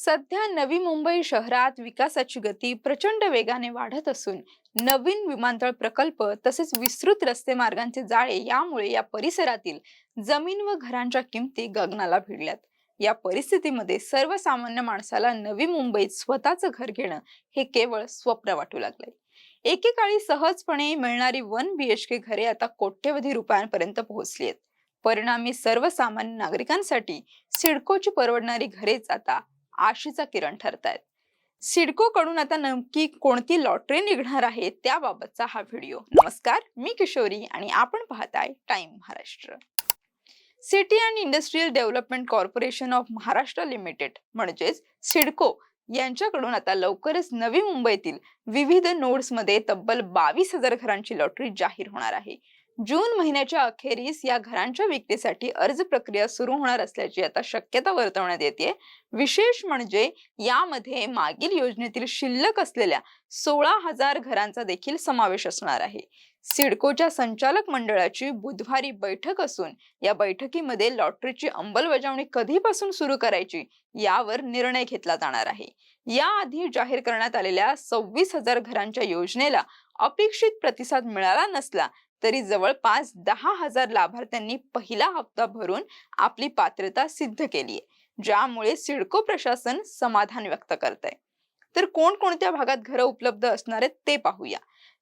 सध्या नवी मुंबई शहरात विकासाची गती प्रचंड वेगाने वाढत असून नवीन विमानतळ प्रकल्प तसेच विस्तृत रस्ते मार्गांचे जाळे यामुळे या परिसरातील जमीन व घरांच्या किमती गगनाला भिडल्यात. या परिस्थितीमध्ये सर्वसामान्य माणसाला नवी मुंबईत स्वतःचं घर घेणं हे केवळ स्वप्न वाटू लागलंय. एकेकाळी सहजपणे मिळणारी वन बीएचके घरे आता कोट्यवधी रुपयांपर्यंत पोहोचली आहेत. परिणामी सर्वसामान्य नागरिकांसाठी सिडकोची परवडणारी घरेच आता आशेचा किरण ठरतायत. सिडको कडून आता नक्की कोणती लॉटरी निघणार आहे त्याबाबतचा हा व्हिडिओ. नमस्कार मी किशोरी आणि आपण पाहताय time Maharashtra. City and industrial development corporation of Maharashtra limited म्हणजेच सिडको यांच्याकडून आता लवकरच नवी मुंबईतील विविध नोड्समध्ये तब्बल बावीस हजार घरांची लॉटरी जाहीर होणार आहे. जून महिन्याच्या अखेरीस या घरांच्या विक्रीसाठी अर्ज प्रक्रिया सुरू होणार असल्याची आता शक्यता वर्तवण्यात येते. विशेष म्हणजे यामध्ये मागील योजनेतील शिल्लक असलेल्या सोळा हजार घरांचा देखील समावेश असणार आहे. सिडकोच्या संचालक मंडळाची बुधवारी बैठक असून या बैठकीमध्ये लॉटरीची अंमलबजावणी कधीपासून सुरू करायची यावर निर्णय घेतला जाणार आहे. याआधी जाहीर करण्यात आलेल्या सव्वीस हजार घरांच्या योजनेला अपेक्षित प्रतिसाद मिळाला नसला तरी जवळपास दहा हजार लाभार्थ्यांनी पहिला हप्ता भरून आपली पात्रता सिद्ध केली आहे ज्यामुळे सिडको प्रशासन समाधान व्यक्त करत आहे तर कोणकोणत्या भागात घरं उपलब्ध असणार आहेत ते पाहूया.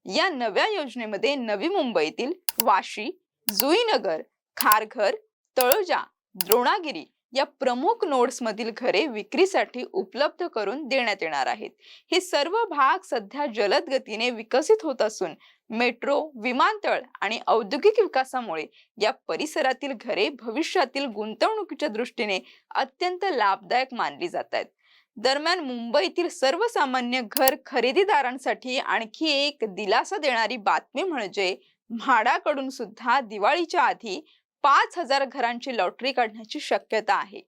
या नव्या योजनेमध्ये नवी मुंबईतील वाशी जुईनगर खारघर तळोजा द्रोणागिरी या प्रमुख नोड्स मधील घरे विक्रीसाठी उपलब्ध करून देण्यात येणार आहेत. हे सर्व भाग सध्या जलद गतीने विकसित होत असून मेट्रो विमानतळ आणि औद्योगिक विकासामुळे या परिसरातील घरे भविष्यातील गुंतवणुकीच्या दृष्टीने अत्यंत लाभदायक मानली जात आहेत. दरम्यान मुंबईतील सर्वसामान्य घर खरेदीदारांसाठी आणखी एक दिलासा देणारी बातमी म्हणजे म्हाडाकडून सुद्धा दिवाळीच्या आधी पाच हजार घरांची लॉटरी काढण्याची शक्यता आहे.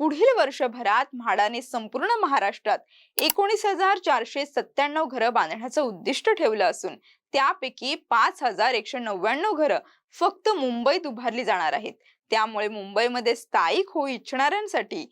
पुढील वर्षभरात म्हाडाने संपूर्ण महाराष्ट्रात एकोणीस हजार चारशे सत्त्याण्णव घरं बांधण्याचं उद्दिष्ट ठेवलं असून त्यापैकी पाच हजार एकशे नव्याण्णव घरं फक्त मुंबईत उभारली जाणार आहेत. त्यामुळे मुंबईमध्ये स्थायिक होऊ इच्छिणाऱ्यांसाठी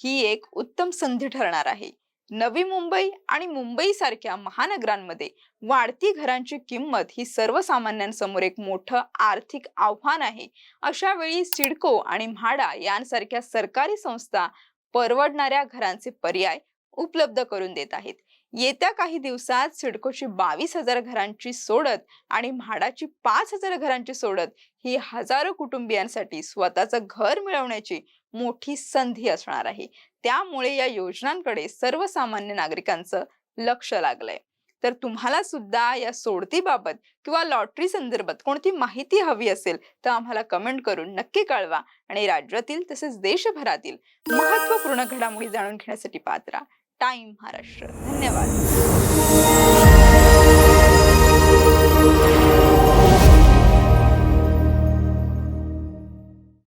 ही एक उत्तम संधी ठरणार आहे. नवी मुंबई आणि मुंबई सारख्या महानगरांमध्ये वाढती घरांची किंमत ही सर्वसामान्यांसमोर एक मोठं आर्थिक आव्हान आहे. अशा वेळी सिडको आणि म्हाडा यांसारख्या सरकारी संस्था परवडणाऱ्या घरांचे पर्याय उपलब्ध करून देत आहेत. येत्या काही दिवसात सिडकोची बावीस हजार घरांची सोडत आणि म्हाडाची पाच हजार घरांची सोडत ही हजारो कुटुंबियांसाठी स्वतःचं घर मिळवण्याची मोठी संधी असणार आहे. त्यामुळे या योजनांकडे सर्वसामान्य नागरिकांचं लक्ष लागलंय. तर तुम्हाला सुद्धा या सोडतीबाबत किंवा लॉटरी संदर्भात कोणती माहिती हवी असेल तर आम्हाला कमेंट करून नक्की कळवा आणि राज्यातील तसेच देशभरातील महत्त्वपूर्ण घडामोडी जाणून घेण्यासाठी पात्रा टाइम महाराष्ट्र. धन्यवाद.